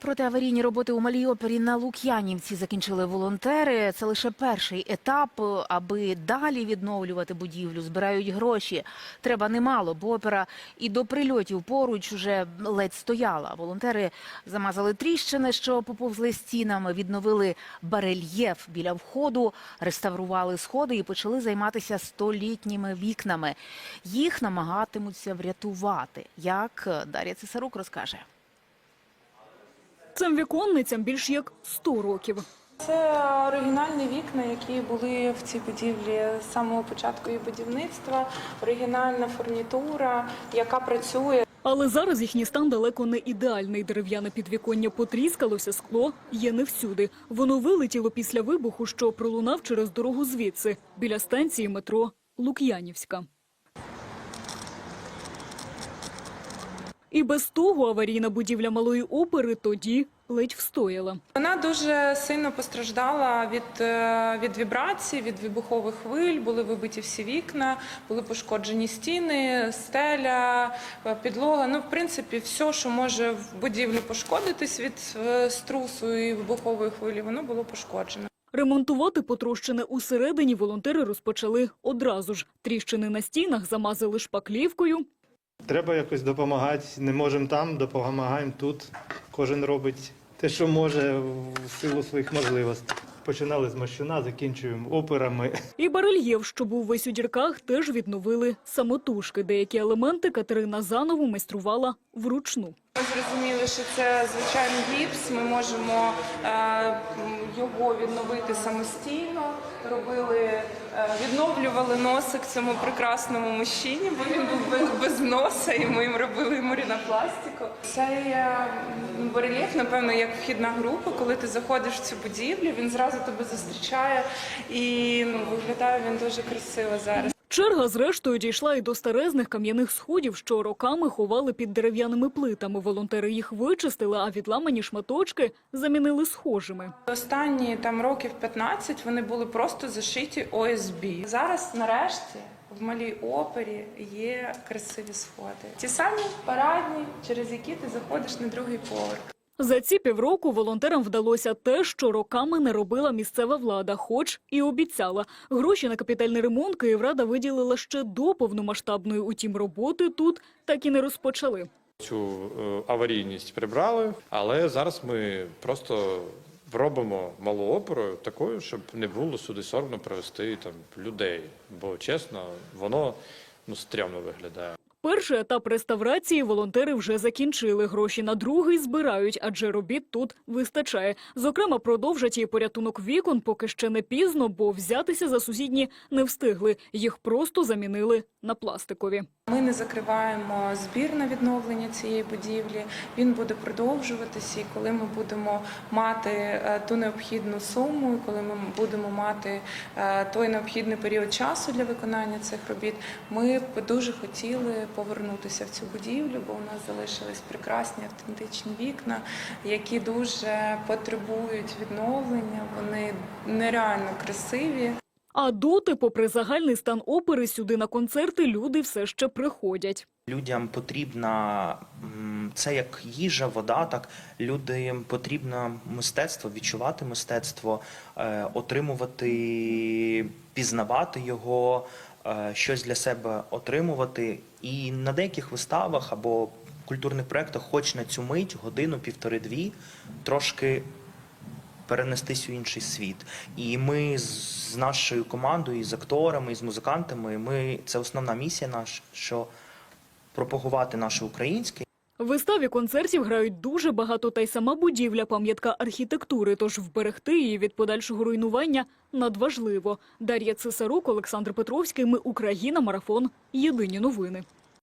Протиаварійні роботи у малій опері на Лук'янівці закінчили волонтери. Це лише перший етап, аби далі відновлювати будівлю. Збирають гроші. Треба немало, бо опера і до прильотів поруч уже ледь стояла. Волонтери замазали тріщини, що поповзли стінами, відновили барельєф біля входу, реставрували сходи і почали займатися столітніми вікнами. Їх намагатимуться врятувати. Як Дар'я Цесарук розкаже. Цим віконницям більш як 100 років. Це оригінальні вікна, які були в цій будівлі з самого початку її будівництва. Оригінальна фурнітура, яка працює. Але зараз їхній стан далеко не ідеальний. Дерев'яне підвіконня потріскалося, скло є не всюди. Воно вилетіло після вибуху, що пролунав через дорогу звідси, біля станції метро Лук'янівська. І без того аварійна будівля малої опери тоді ледь встояла. Вона дуже сильно постраждала від, е, від вібрацій, від вибухових хвиль. Були вибиті всі вікна, були пошкоджені стіни, стеля, е, підлога. Ну, в принципі, все, що може в будівлі пошкодитись від е, струсу і вибухової хвилі, воно було пошкоджено. Ремонтувати потрощене усередині волонтери розпочали одразу ж. Тріщини на стінах замазали шпаклівкою, Треба якось допомагати. Не можемо там, допомагаємо тут. Кожен робить те, що може в силу своїх можливостей. Починали з мощуна, закінчуємо операми. І барельєф, що був весь у дірках, теж відновили самотужки. Деякі елементи Катерина заново майструвала вручну. Ми зрозуміли, що це звичайний гіпс. Ми можемо е, його відновити самостійно. Робили, е, відновлювали носик цьому прекрасному мужчині, бо він був без, без носа, і ми їм робили йому рінопластику. Цей барельєф, напевно, як вхідна група. Коли ти заходиш в цю будівлю, він зразу тебе зустрічає, і ну, виглядає він дуже красиво зараз. Черга, зрештою, дійшла і до старезних кам'яних сходів, що роками ховали під дерев'яними плитами. Волонтери їх вичистили, а відламані шматочки замінили схожими. Останні там років 15 вони були просто зашиті ОСБ. Зараз, нарешті, в малій опері є красиві сходи. Ті самі парадні, через які ти заходиш на другий поверх. За ці півроку волонтерам вдалося те, що роками не робила місцева влада, хоч і обіцяла. Гроші на капітальний ремонт Київрада виділила ще до повномасштабної. Утім, роботи тут так і не розпочали. Цю е, аварійність прибрали, але зараз ми просто робимо малу оперу такою, щоб не було сюди соромно привезти там людей. Бо чесно, воно ну стрьомно виглядає. Перший етап реставрації волонтери вже закінчили. Гроші на другий збирають, адже робіт тут вистачає. Зокрема, продовжать і порятунок вікон, поки ще не пізно, бо взятися за сусідні не встигли. Їх просто замінили на пластикові. Ми не закриваємо збір на відновлення цієї будівлі. Він буде продовжуватися, і коли ми будемо мати е, ту необхідну суму, коли ми будемо мати е, той необхідний період часу для виконання цих робіт, ми б дуже хотіли повернутися в цю будівлю, бо у нас залишились прекрасні автентичні вікна, які дуже потребують відновлення. Вони нереально красиві. А доти, попри загальний стан опери, сюди на концерти люди все ще приходять. Людям потрібна це як їжа, вода. Так людям потрібно мистецтво, відчувати мистецтво, е, отримувати, пізнавати його, е, щось для себе отримувати. І на деяких виставах або культурних проєктах, хоч на цю мить, годину, півтори-дві, трошки перенестись у інший світ. І ми з нашою командою, з акторами, і з музикантами, ми це основна місія наша, що пропагувати наше українське. Виставі концертів грають дуже багато, та й сама будівля пам'ятка архітектури, тож вберегти її від подальшого руйнування надважливо. Дар'я Цесарук, Олександр Петровський. Ми Україна. Марафон. Єдині новини.